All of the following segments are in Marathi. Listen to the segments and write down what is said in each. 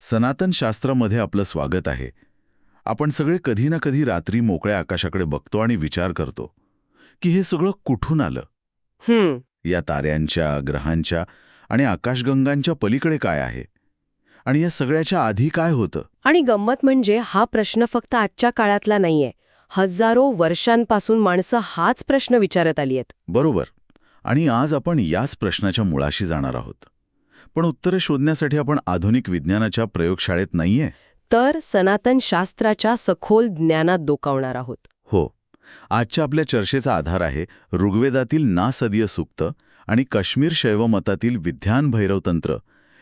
सनातन शास्त्रामध्ये आपलं स्वागत आहे. आपण सगळे कधी ना कधी रात्री मोकळ्या आकाशाकडे बघतो आणि विचार करतो की हे सगळं कुठून आलं? हम्म. या ताऱ्यांच्या ग्रहांच्या आणि आकाशगंगांच्या पलीकडे काय आहे? आणि या सगळ्याच्या आधी काय होतं? आणि गंमत म्हणजे हा प्रश्न फक्त आजच्या काळातला नाहीये. हजारो वर्षांपासून माणसं हाच प्रश्न विचारत आली आहेत बरोबर. आणि आज आपण याच प्रश्नाच्या मुळाशी जाणार आहोत. पण उत्तरे शोधण्यासाठी आपण आधुनिक विज्ञानाच्या प्रयोगशाळेत नाहीये? तर सनातन शास्त्राच्या सखोल ज्ञानात डोकावणार आहोत. हो. आजच्या आपल्या चर्चेचा आधार आहे ऋग्वेदातील नासदीय सूक्त आणि काश्मीर शैव मतातील विध्यान भैरवतंत्र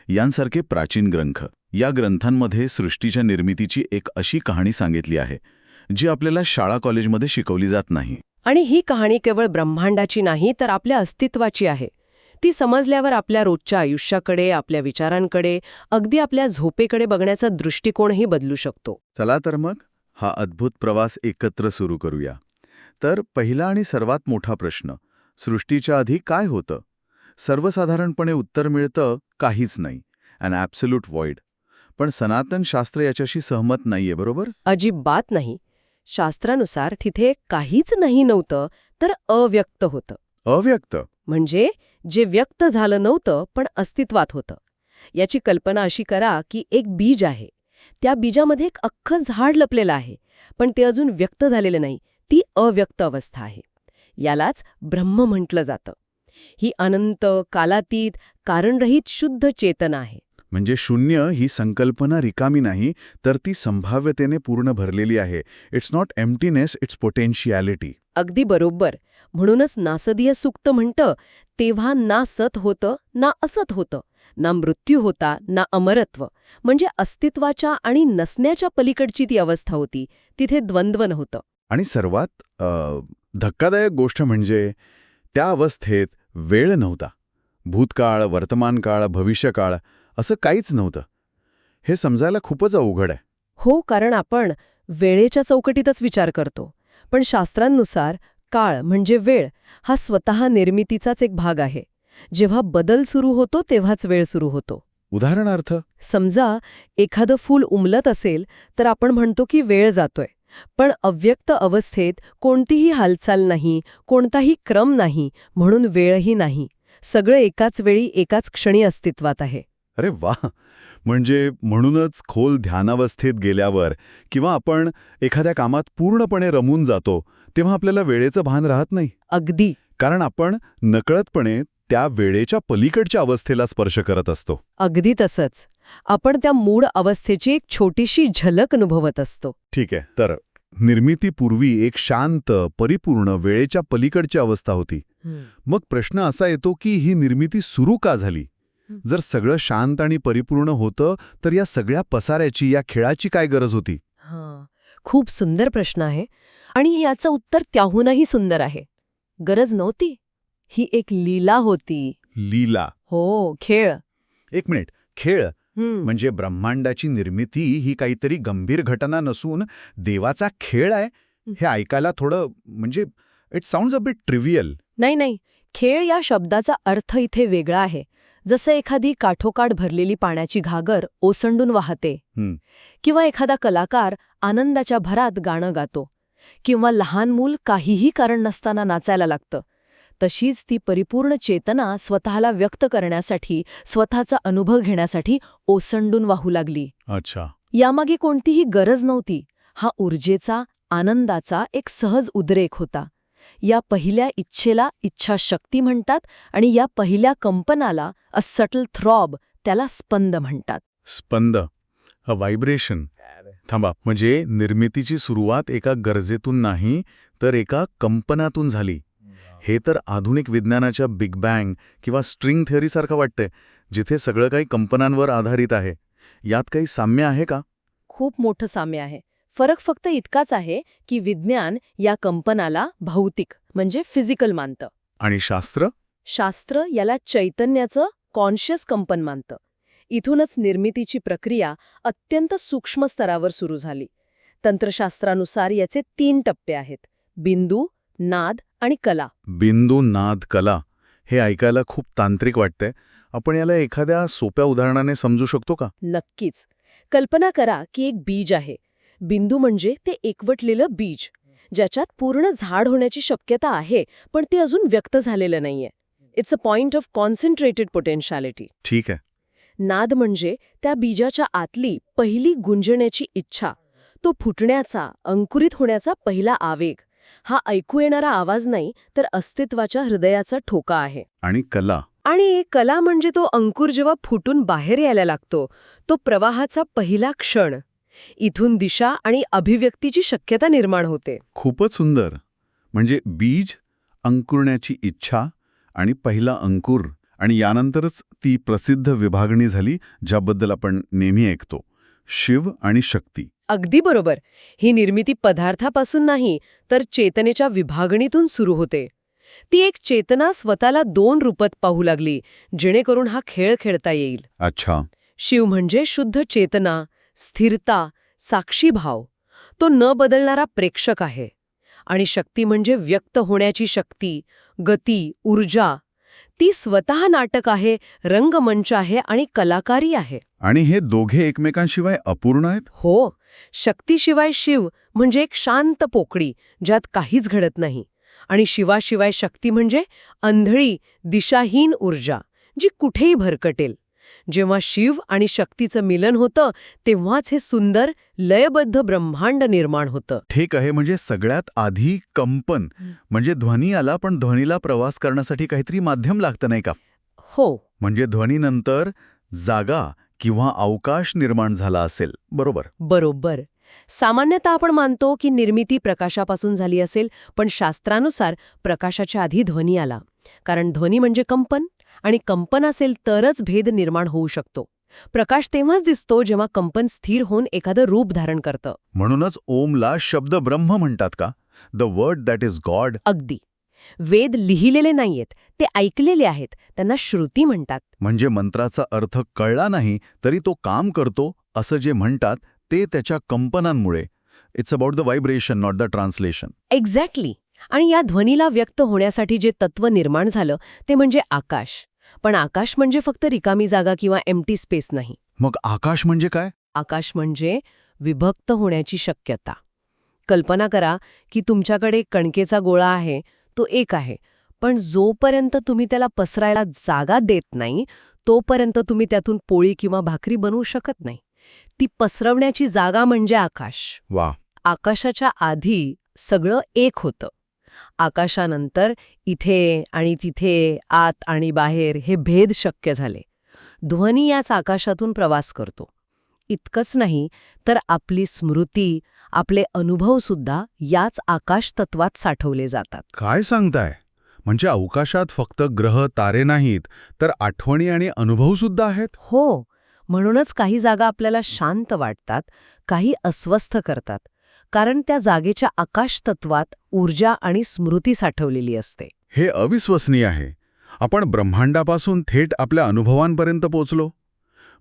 यांसारखे प्राचीन ग्रंथ. या ग्रंथांमध्ये सृष्टीच्या निर्मितीची एक अशी कहाणी सांगितली आहे जी आपल्याला शाळा कॉलेजमध्ये शिकवली जात नाही. आणि ही कहाणी केवळ ब्रह्मांडाची नाही तर आपल्या अस्तित्वाची आहे. ती समजल्यावर आपल्या रोजच्या आयुष्याकडे आपल्या विचारांकडे अगदी आपल्या झोपेकडे बघण्याचा दृष्टिकोनही बदलू शकतो. चला तर मग हा अद्भुत प्रवास एकत्र सुरू करूया. तर पहिला आणि सर्वात मोठा प्रश्न सृष्टीच्या आधी काय होतं? सर्वसाधारणपणे उत्तर मिळतं काहीच नाही. अन ॲब्सल्यूट वॉइड पण सनातन शास्त्र याच्याशी सहमत नाहीये बरोबर? अजिबात नाही. शास्त्रानुसार तिथे काहीच नाही नव्हतं तर अव्यक्त होतं. अव्यक्त? म्हणजे जे व्यक्त झालं नव्हतं पण अस्तित्वात होतं. याची कल्पना अशी करा की एक बीज आहे. त्या बीजामध्ये एक अख्खं झाड लपलेलं आहे पण ते अजून व्यक्त झालेलं नाही. ती अव्यक्त अवस्था आहे. यालाच ब्रह्म म्हटलं जातं. ही अनंत कालातीत कारणरहित शुद्ध चेतना आहे. म्हणजे शून्य ही संकल्पना रिकामी नाही तर ती संभाव्यतेने पूर्ण भरलेली आहे. It's not emptiness it's potentiality अगदी बरोबर. म्हणूनच नासदीय सुक्त म्हणतं तेव्हा ना सत होतं ना असत होतं ना मृत्यू होता ना अमरत्व. म्हणजे अस्तित्वाच्या आणि नसण्याच्या पलीकडची ती अवस्था होती तिथे द्वंद्व नव्हतं. आणि सर्वात धक्कादायक गोष्ट म्हणजे त्या अवस्थेत वेळ नव्हता. भूतकाळ वर्तमानकाळ भविष्यकाळ असं काहीच नव्हतं. हे समजायला खूपच अवघड आहे. हो कारण आपण वेळेच्या चौकटीतच विचार करतो. पण शास्त्रांनुसार काळ म्हणजे वेळ हा स्वतः निर्मितीचाच एक भाग आहे. जेव्हा बदल सुरू होतो तेव्हाच वेळ सुरू होतो. उदाहरणार्थ? समजा एखादं फूल उमलत असेल तर आपण म्हणतो की वेळ जातोय. पण अव्यक्त अवस्थेत कोणतीही हालचाल नाही कोणताही क्रम नाही म्हणून वेळही नाही. सगळं एकाच वेळी एकाच क्षणी अस्तित्वात आहे. अरे वा म्हणजे म्हणूनच खोल ध्यानावस्थेत गेल्यावर किंवा आपण एखाद्या कामात पूर्णपणे रमून जातो तेव्हा आपल्याला वेळेचं भान राहत नाही. अगदी. कारण आपण नकळतपणे त्या वेळेच्या पलीकडच्या अवस्थेला स्पर्श करत असतो. अगदी तसंच. आपण त्या मूळ अवस्थेची एक छोटीशी झलक अनुभवत असतो. ठीक आहे. तर निर्मितीपूर्वी एक शांत परिपूर्ण वेळेच्या पलीकडची अवस्था होती. मग प्रश्न असा येतो की ही निर्मिती सुरू का झाली. जर सगळं शांत आणि परिपूर्ण होतं तर या सगळ्या पसाऱ्याची या खेळाची काय गरज होती? खूप सुंदर प्रश्न आहे. आणि याचं उत्तर त्याहूनही सुंदर आहे. गरज नव्हती. ही एक लीला होती. लीला. हो खेळ. एक मिनिट. खेळ. म्हणजे ब्रह्मांडाची निर्मिती ही काहीतरी गंभीर घटना नसून देवाचा खेळ आहे? हे ऐकायला थोडं म्हणजे it sounds a bit trivial नाही नाही. खेळ या शब्दाचा अर्थ इथे वेगळा आहे. जसं एखादी काठोकाठ भरलेली पाण्याची घागर ओसंडून वाहते. किंवा एखादा कलाकार आनंदाच्या भरात गाणं गातो. किंवा लहान मूल काहीही कारण नसताना नाचायला लागतं. तशीच ती परिपूर्ण चेतना स्वतःला व्यक्त करण्यासाठी स्वतःचा अनुभव घेण्यासाठी ओसंडून वाहू लागली. अच्छा. यामागे कोणतीही गरज नव्हती. हा ऊर्जेचा आनंदाचा एक सहज उद्रेक होता. या पहिल्या इच्छेला इच्छाशक्ती म्हणतात आणि या पहिल्या कंपनाला अ सटल थ्रॉब त्याला स्पंद म्हणतात. स्पंद अ व्हायब्रेशन थांबा म्हणजे निर्मितीची सुरुवात एका गरजेतून नाही तर एका कंपनातून झाली. हे तर आधुनिक विज्ञानाच्या बिग बँग किंवा स्ट्रिंग थिअरीसारखं वाटतंय जिथे सगळं काही कंपनांवर आधारित आहे. यात काही साम्य आहे का? खूप मोठं साम्य आहे. फरक फक्त इतकाच आहे की विज्ञान या कंपनाला भौतिक म्हणजे फिजिकल मानतं. आणि शास्त्र? शास्त्र याला चैतन्याचं कॉन्शियस कंपन मानतं. इथूनच निर्मितीची प्रक्रिया अत्यंत सूक्ष्म स्तरावर सुरू झाली. तंत्रशास्त्रानुसार याचे तीन टप्पे आहेत. बिंदू नाद आणि कला. बिंदू नाद कला हे ऐकायला खूप तांत्रिक वाटतंय. आपण याला एखाद्या सोप्या उदाहरणाने समजू शकतो का? नक्कीच. कल्पना करा की एक बीज आहे. बिंदू म्हणजे ते एकवटलेलं बीज ज्याच्यात पूर्ण झाड होण्याची शक्यता आहे पण ते अजून व्यक्त झालेलं नाहीये. It's a point of concentrated potentiality ठीक आहे. नाद म्हणजे त्या बीजाच्या आतली पहिली गुंजण्याची इच्छा. तो फुटण्याचा अंकुरित होण्याचा पहिला आवेग. हा ऐकू येणारा आवाज नाही तर अस्तित्वाच्या हृदयाचा ठोका आहे. आणि कला. आणि कला म्हणजे तो अंकुर जेव्हा फुटून बाहेर यायला लागतो तो प्रवाहाचा पहिला क्षण. इथून दिशा आणि अभिव्यक्तीची शक्यता निर्माण होते. खूपच सुंदर. म्हणजे बीज अंकुरण्याची इच्छा आणि पहिला अंकुर. आणि यानंतरच ती प्रसिद्ध विभागणी झाली ज्याबद्दल आपण नेहमी ऐकतो. शिव आणि शक्ती. अगदी बरोबर. ही निर्मिती पदार्थापासून नाही तर चेतनेच्या विभागणीतून सुरू होते. ती एक चेतना स्वतःला दोन रूपात पाहू लागली जेणेकरून हा खेळ खेळता येईल. अच्छा. शिव म्हणजे शुद्ध चेतना स्थिरता साक्षीभाव. तो न बदलणारा प्रेक्षक आहे. आणि शक्ती म्हणजे व्यक्त होण्याची शक्ती गती ऊर्जा ती स्वतः नाटक आहे रंगमंच आहे आणि कलाकारी आहे. आणि हे दोघे एकमेकांशिवाय अपूर्ण आहेत? हो शक्तीशिवाय शिव म्हणजे एक शांत पोकळी ज्यात काहीच घडत नाही. आणि शिवाशिवाय शक्ती म्हणजे अंधळी दिशाहीन ऊर्जा जी कुठेही भरकटेल. जेव्हा शिव आणि शक्तीचं मिलन होतं तेव्हाच हे सुंदर लयबद्ध ब्रह्मांड निर्माण होतं. ठीक आहे म्हणजे सगळ्यात आधी कंपन म्हणजे ध्वनी आला पण ध्वनीला प्रवास करण्यासाठी काहीतरी माध्यम लागतं नाही का? हो. म्हणजे ध्वनीनंतर जागा किंवा अवकाश निर्माण झाला असेल बरोबर? बरोबर. सामान्यतः आपण मानतो की निर्मिती प्रकाशापासून झाली असेल पण शास्त्रानुसार प्रकाशाच्या आधी ध्वनी आला. कारण ध्वनी म्हणजे कंपन. आणि कंपन असेल तरच भेद निर्माण होऊ शकतो. प्रकाश तेव्हाच दिसतो जेव्हा कंपन स्थिर होऊन एखादं रूप धारण करतं. म्हणूनच ओमला शब्द ब्रह्म म्हणतात का? The word that is God अगदी. वेद लिहिलेले नाहीयेत ते ऐकलेले आहेत त्यांना श्रुती म्हणतात. म्हणजे मंत्राचा अर्थ कळला नाही तरी तो काम करतो असं जे म्हणतात ते त्याच्या कंपनांमुळे. It's about the vibration not the translation exactly आणि या ध्वनीला व्यक्त होण्यासाठी जे तत्व निर्माण झालं ते म्हणजे आकाश. पण आकाश म्हणजे फक्त रिकामी जागा किंवा एमटी स्पेस नाही. मग आकाश म्हणजे काय? आकाश म्हणजे विभक्त होण्याची शक्यता. कल्पना करा की तुमच्याकडे कणकेचा गोळा आहे तो एक आहे पण जोपर्यंत तुम्ही त्याला पसरायला जागा देत नाही तोपर्यंत तुम्ही त्यातून पोळी किंवा भाकरी बनवू शकत नाही. ती पसरवण्याची जागा म्हणजे आकाश. वा. आकाशाच्या आधी सगळं एक होतं. आकाशानंतर इथे आणि तिथे आत आणि बाहेर हे भेद शक्य झाले. ध्वनी याच आकाशातून प्रवास करतो. इतकंच नाही तर आपली स्मृती आपले अनुभवसुद्धा याच आकाश तत्वात साठवले जातात. काय सांगताय? म्हणजे अवकाशात फक्त ग्रह तारे नाहीत तर आठवणी आणि अनुभव सुद्धा आहेत? हो म्हणूनच काही जागा आपल्याला शांत वाटतात काही अस्वस्थ करतात. कारण त्या जागेच्या आकाश तत्वात ऊर्जा आणि स्मृती साठवलेली असते. हे अविश्वसनीय आहे. आपण ब्रह्मांडापासून थेट आपल्या अनुभवांपर्यंत पोचलो.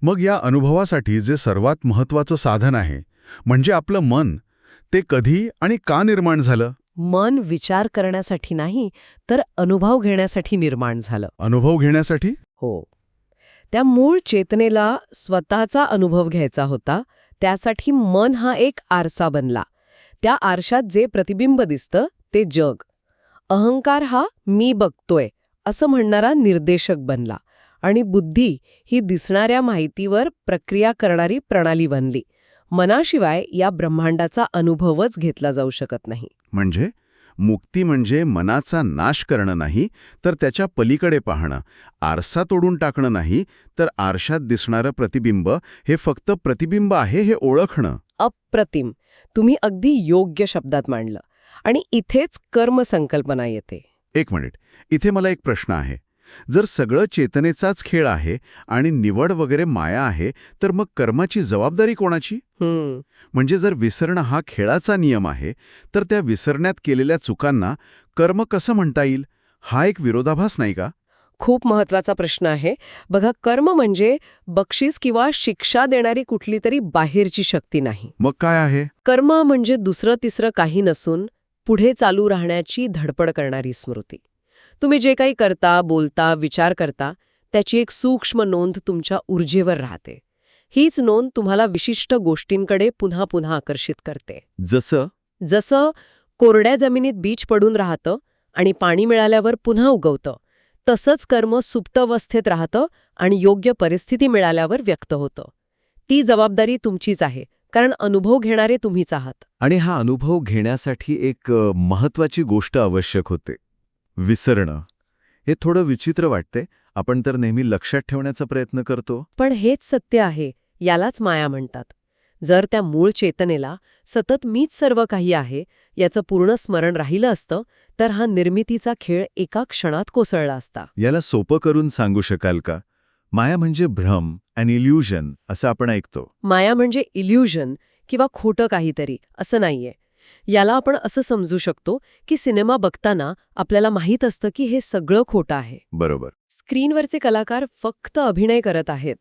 मग या अनुभवासाठी जे सर्वात महत्वाचं साधन आहे म्हणजे आपलं मन ते कधी आणि का निर्माण झालं? मन विचार करण्यासाठी नाही तर अनुभव घेण्यासाठी निर्माण झालं. अनुभव घेण्यासाठी? हो. त्या मूळ चेतनेला स्वतःचा अनुभव घ्यायचा होता त्यासाठी मन हा एक आरसा बनला. त्या आरशात जे प्रतिबिंब दिसतं ते जग. अहंकार हा मी बघतोय असं म्हणणारा निर्देशक बनला आणि बुद्धी ही दिसणाऱ्या माहितीवर प्रक्रिया करणारी प्रणाली बनली. मनाशिवाय या ब्रह्मांडाचा अनुभवच घेतला जाऊ शकत नाही. म्हणजे? मुक्ती म्हणजे मनाचा नाश करणं नाही तर त्याच्या पलीकडे पाहणं. आरसा तोडून टाकणं नाही तर आरशात दिसणारं प्रतिबिंब हे फक्त प्रतिबिंब आहे हे ओळखणं. अप्रतिम. तुम्ही अगदी योग्य शब्दात मांडलं. आणि इथेच कर्मसंकल्पना येते. एक मिनिट. इथे मला एक प्रश्न आहे. जर सगळं चेतनेचाच खेळ आहे आणि निवड वगैरे माया आहे तर मग कर्माची जबाबदारी कोणाची? म्हणजे जर विसरणं हा खेळाचा नियम आहे तर त्या विसरण्यात केलेल्या चुकांना कर्म कसं म्हणता येईल? हा एक विरोधाभास नाही का? खूप महत्त्वाचा प्रश्न आहे. बघा कर्म म्हणजे बक्षीस किंवा शिक्षा देणारी कुठली तरी बाहेरची शक्ती नाही. मग काय आहे? कर्म म्हणजे दुसरं तिसरं काही नसून पुढे चालू राहण्याची धडपड करणारी स्मृती. तुम्ही जे काही करता बोलता विचार करता त्याची एक सूक्ष्म नोंद तुमच्या ऊर्जेवर राहते. हीच नोंद तुम्हाला विशिष्ट गोष्टींकडे पुन्हा पुन्हा आकर्षित करते. जसं? जसं कोरड्या जमिनीत बीज पडून राहतं आणि पाणी मिळाल्यावर पुन्हा उगवतं तसंच कर्म सुप्तावस्थेत राहतं आणि योग्य परिस्थिती मिळाल्यावर व्यक्त होतं. ती जबाबदारी तुमचीच आहे कारण अनुभव घेणारे तुम्हीच आहात. आणि हा अनुभव घेण्यासाठी एक महत्वाची गोष्ट आवश्यक होते. विसरणं. हे थोडं विचित्र वाटते आपण तर नेहमी लक्षात ठेवण्याचा प्रयत्न करतो. पण हेच सत्य आहे यालाच माया म्हणतात. जर त्या मूळ चेतनेला सतत मीच सर्व काही आहे याचं पूर्ण स्मरण राहिलं असतं तर हा निर्मितीचा खेळ एका क्षणात कोसळला असता. याला सोपं करून सांगू शकाल का? माया म्हणजे भ्रम अन इल्युजन असं आपण ऐकतो. माया म्हणजे इल्युजन किंवा खोटं काहीतरी असं नाहीये. याला आपण असं समजू शकतो की सिनेमा बघताना आपल्याला माहीत असतं की हे सगळं खोटं आहे. बरोबर. स्क्रीनवरचे कलाकार फक्त अभिनय करत आहेत.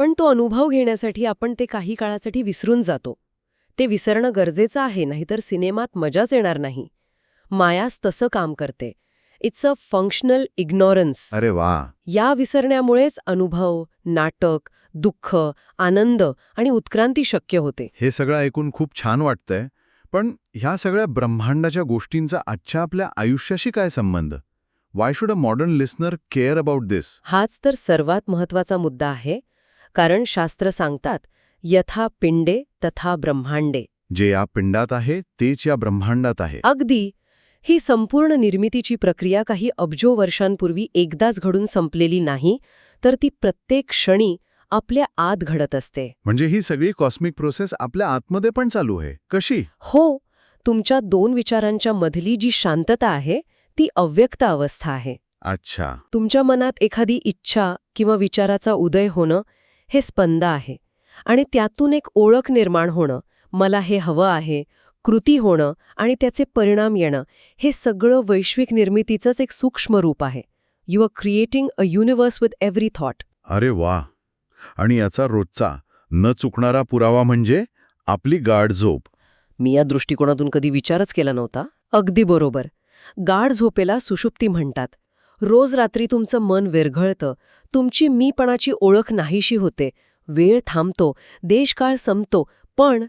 पण तो अनुभव घेण्यासाठी आपण ते काही काळासाठी विसरून जातो. ते विसरणं गरजेचं आहे नाहीतर सिनेमात मजाच येणार नाही. मायास तसं काम करते. इट्स अ फंक्शनल इग्नॉरन्स अरे वा. या विसरण्यामुळेच अनुभव नाटक दुःख आनंद आणि उत्क्रांती शक्य होते. हे सगळं ऐकून खूप छान वाटतंय. पण ह्या सगळ्या ब्रह्मांडाच्या गोष्टींचा आजच्या आपल्या आयुष्याशी काय संबंध? Why should a modern listener care about this हाच तर सर्वात महत्त्वाचा मुद्दा आहे. कारण शास्त्र सांगतात यथा पिंडे तथा ब्रह्मांडे. जे या पिंडात आहे तेच या ब्रह्मांडात आहे. अगदी. ही संपूर्ण निर्मितीची प्रक्रिया काही अब्जो वर्षांपूर्वी एकदाच घडून संपलेली नाही तर ती प्रत्येक क्षणी आपल्या आत घडत असते. म्हणजे ही सगळी कॉस्मिक प्रोसेस आपल्या आतमध्ये पण चालू आहे. कशी? हो तुमच्या दोन विचारांच्या मधली जी शांतता आहे ती अव्यक्त अवस्था आहे. अच्छा. तुमच्या मनात एखादी इच्छा किंवा विचाराचा उदय होणं हे स्पंद आहे आणि त्यातून एक ओळख निर्माण होणं मला हे हवं आहे कृती होणं आणि त्याचे परिणाम येणं हे सगळं वैश्विक निर्मितीचंच एक सूक्ष्म रूप आहे. You are creating a universe with every thought अरे वा! आणि याचा रोजचा न चुकणारा पुरावा म्हणजे आपली गाढ झोप. मी या दृष्टिकोनातून कधी विचारच केला नव्हता. अगदी बरोबर. गाढ झोपेला सुषुप्ती म्हणतात. रोज रात्री तुमचं मन विरघळतं. तुमची मीपणाची ओळख नाहीशी होते. वेळ थांबतो. देशकाळ संपतो. पण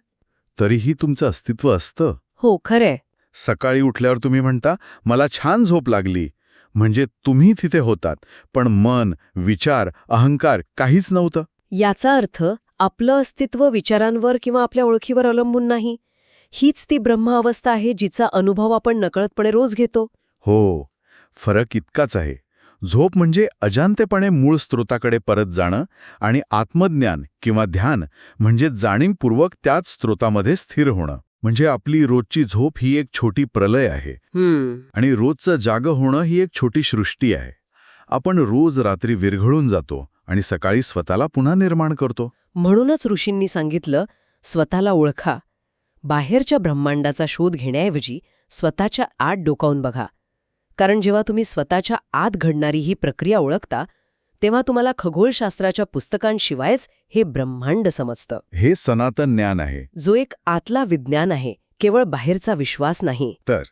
तरीही तुमचं अस्तित्व असतं. हो खरंय. सकाळी उठल्यावर तुम्ही म्हणता मला छान झोप लागली. म्हणजे तुम्ही तिथे होतात. पण मन विचार अहंकार काहीच नव्हतं. याचा अर्थ आपलं अस्तित्व विचारांवर किंवा आपल्या ओळखीवर अवलंबून नाही. हीच ती ब्रह्म अवस्था आहे जिचा अनुभव आपण नकळतपणे रोज घेतो. हो. फरक इतकाच आहे. झोप म्हणजे अजांतेपणे मूळ स्रोताकडे परत जाणं आणि आत्मज्ञान किंवा ध्यान म्हणजे जाणीवपूर्वक त्याच स्रोतामध्ये स्थिर होणं. म्हणजे आपली रोजची झोप ही एक छोटी प्रलय आहे. आणि रोजचं जागं होणं ही एक छोटी सृष्टी आहे. आपण रोज रात्री विरघळून जातो आणि सकाळी स्वतःला पुन्हा निर्माण करतो. म्हणूनच ऋषींनी सांगितलं स्वतःला ओळखा. बाहेरच्या ब्रह्मांडाचा शोध घेण्याऐवजी स्वतःच्या आत डोकावून बघा. कारण जेव्हा तुम्ही स्वतःच्या आत घडणारी ही प्रक्रिया ओळखता तेव्हा तुम्हाला खगोलशास्त्राच्या पुस्तकांशिवायच हे ब्रह्मांड समजतं. हे सनातन ज्ञान आहे. जो एक आतला विज्ञान आहे केवळ बाहेरचा विश्वास नाही. तर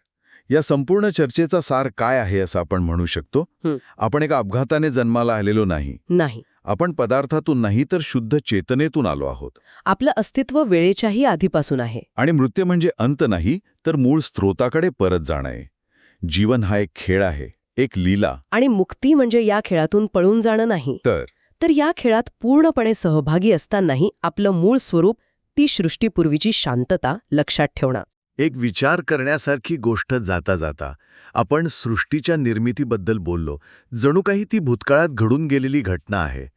या संपूर्ण चर्चेचा सार काय आहे असं आपण म्हणू शकतो. आपण एका अपघाताने जन्माला आलेलो नाही. नाही. आपण पदार्थातून नाही तर शुद्ध चेतनेतून आलो आहोत. आपलं अस्तित्व वेळेच्याही आधीपासून आहे. आणि मृत्यू म्हणजे अंत नाही तर मूळ स्त्रोताकडे परत जाणं आहे. जीवन हा एक खेळ आहे एक लीला. आणि मुक्ती म्हणजे या खेळातून पळून जाणं नाही. तर? तर या खेळात पूर्णपणे सहभागी असतानाही आपलं मूळ स्वरूप ती सृष्टीपूर्वीची शांतता लक्षात ठेवणं. एक विचार करण्यासारखी गोष्ट जाता जाता आपण सृष्टीच्या निर्मितीबद्दल बोललो. जणू काही ती भूतकाळात घडून गेलेली घटना आहे.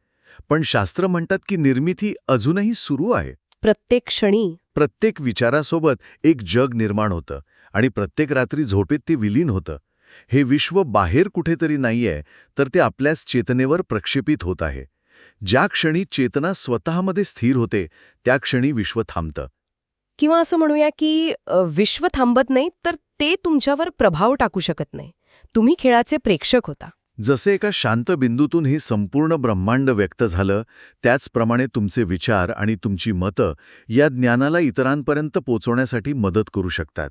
पण शास्त्र म्हणतात की निर्मिती अजूनही सुरू आहे. प्रत्येक क्षणी प्रत्येक विचारासोबत एक जग निर्माण होतं. आणि प्रत्येक रात्री झोपेत ते विलीन होतं. हे विश्व बाहेर कुठेतरी नाहीये तर ते आपल्याच चेतनेवर प्रक्षेपित होत आहे. ज्या क्षणी चेतना स्वतःमध्ये स्थिर होते त्या क्षणी विश्व थांबतं. किंवा असं म्हणूया की विश्व थांबत नाही तर ते तुमच्यावर प्रभाव टाकू शकत नाही. तुम्ही खेळाचे प्रेक्षक होता. जसे एका शांत बिंदूतून हे संपूर्ण ब्रह्मांड व्यक्त झालं त्याचप्रमाणे तुमचे विचार आणि तुमची मतं या ज्ञानाला इतरांपर्यंत पोचवण्यासाठी मदत करू शकतात.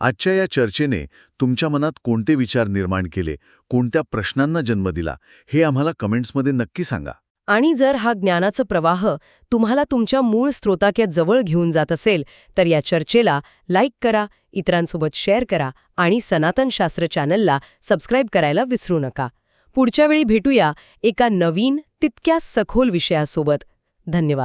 आजच्या या चर्चेने तुमच्या मनात कोणते विचार निर्माण केले कोणत्या प्रश्नांना जन्म दिला हे आम्हाला कमेंट्समध्ये नक्की सांगा. आणि जर हा ज्ञानाचा प्रवाह तुम्हाला तुमच्या मूळ स्रोताक्या जवळ घेऊन जात असेल तर या चर्चेला लाईक करा इतरांसोबत शेअर करा आणि सनातन शास्त्र चॅनलला सबस्क्राईब करायला विसरू नका. पुढच्या वेळी भेटूया एका नवीन तितक्या सखोल विषयासोबत. धन्यवाद.